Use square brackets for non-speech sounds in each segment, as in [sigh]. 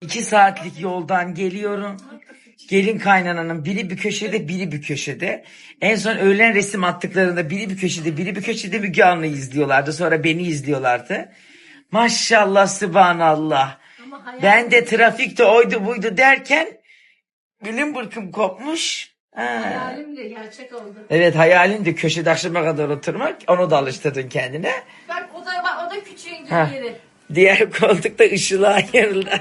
İki saatlik yoldan geliyorum. Gelin kaynananın biri bir köşede biri bir köşede. En son öğlen resim attıklarında biri bir köşede biri bir köşede Müge Anlı'yı izliyorlardı. Sonra beni izliyorlardı. Maşallah subhanallah. Ben de trafikte oydu buydu derken gülüm bırkım kopmuş. Ha. Hayalim de gerçek oldu. Evet hayalin de köşede akşama kadar oturmak. Onu da alıştırdın kendine. Bak o da bak, o da küçüğün Ha. yeri. Diğer [laughs] koltukta ışığa ayrıldı.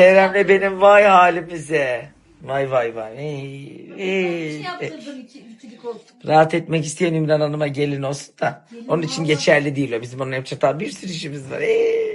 Kerem'le benim vay halimize. Vay vay vay. Ey, ey. şey koltuk. Rahat etmek isteyen Ümran Hanım'a gelin olsun da. Onun için geçerli değil o. Bizim onun yapacak daha bir sürü işimiz var. Ey.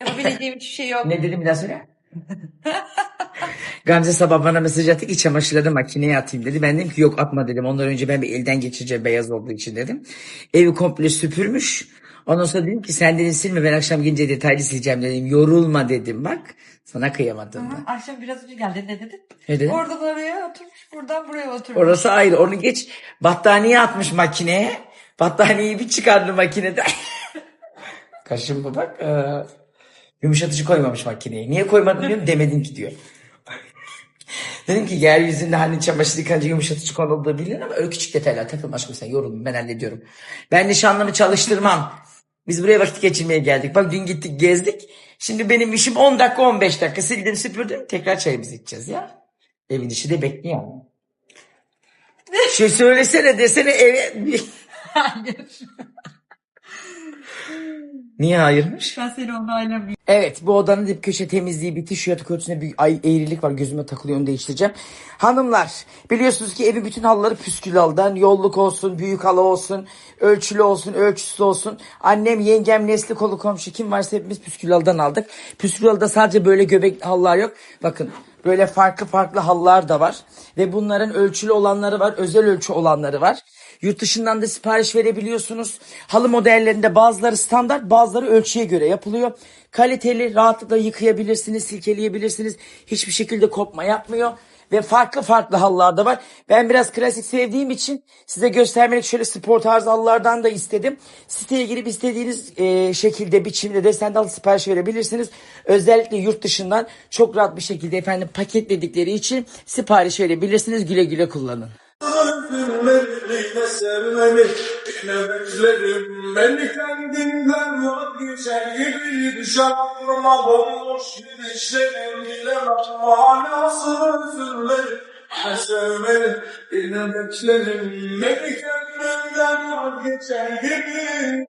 Yapabileceğim hiçbir şey yok. Ne dedim bir daha söyle. Gamze sabah bana mesaj attı iç çamaşırları makineye atayım dedi. Ben dedim ki yok atma dedim. Ondan önce ben bir elden geçireceğim beyaz olduğu için dedim. Evi komple süpürmüş. Ondan sonra dedim ki sen dedim silme ben akşam gelince detaylı sileceğim dedim. Yorulma dedim bak. Sana kıyamadım da. Akşam biraz önce geldi ne dedin? Ne dedin? Oradan oraya oturmuş, buradan buraya oturmuş. Orası ayrı. Onu geç. Battaniye atmış makineye. Battaniyeyi bir çıkardı makinede. [laughs] Kaşım bu bak. Ee, yumuşatıcı koymamış makineye. Niye koymadın diyorum [laughs] demedin ki diyor. Dedim ki yeryüzünde hani çamaşır yıkanınca yumuşatıcı konulduğu bilinir ama öyle küçük detaylar takılma aşkım sen yoruldun ben hallediyorum. Ben nişanlımı çalıştırmam. Biz buraya vakit geçirmeye geldik. Bak dün gittik gezdik. Şimdi benim işim 10 dakika 15 dakika sildim süpürdüm. Tekrar çayımızı içeceğiz ya. Evin işi de bekliyor. [laughs] Şey söylesene desene eve... Hayır. Niye hayırmış? Ben seni onaylamıyorum. Evet bu odanın dip köşe temizliği bitti. Şu yatak örtüsünde bir ay eğrilik var gözüme takılıyor onu değiştireceğim. Hanımlar biliyorsunuz ki evin bütün halıları püskül aldan yolluk olsun büyük halı olsun ölçülü olsun ölçüsüz olsun. Annem yengem nesli kolu komşu kim varsa hepimiz püskül halıdan aldık. Püskül halıda sadece böyle göbek halılar yok. Bakın böyle farklı farklı halılar da var. Ve bunların ölçülü olanları var özel ölçü olanları var. Yurt dışından da sipariş verebiliyorsunuz. Halı modellerinde bazıları standart bazıları ölçüye göre yapılıyor. Kaliteli rahatlıkla yıkayabilirsiniz, silkeleyebilirsiniz. Hiçbir şekilde kopma yapmıyor. ve farklı farklı halılar da var. Ben biraz klasik sevdiğim için size göstermek şöyle spor tarzı halılardan da istedim. Siteye girip istediğiniz e, şekilde, biçimde, desende halı sipariş verebilirsiniz. Özellikle yurt dışından çok rahat bir şekilde efendim paketledikleri için sipariş verebilirsiniz. Güle güle kullanın. Beklerim Beni kendinden vazgeçer gibi Düşer aklıma bomboş gidişlerim Bilemem manasını sevmeni Yine beklerim Beni kendinden vazgeçer gibi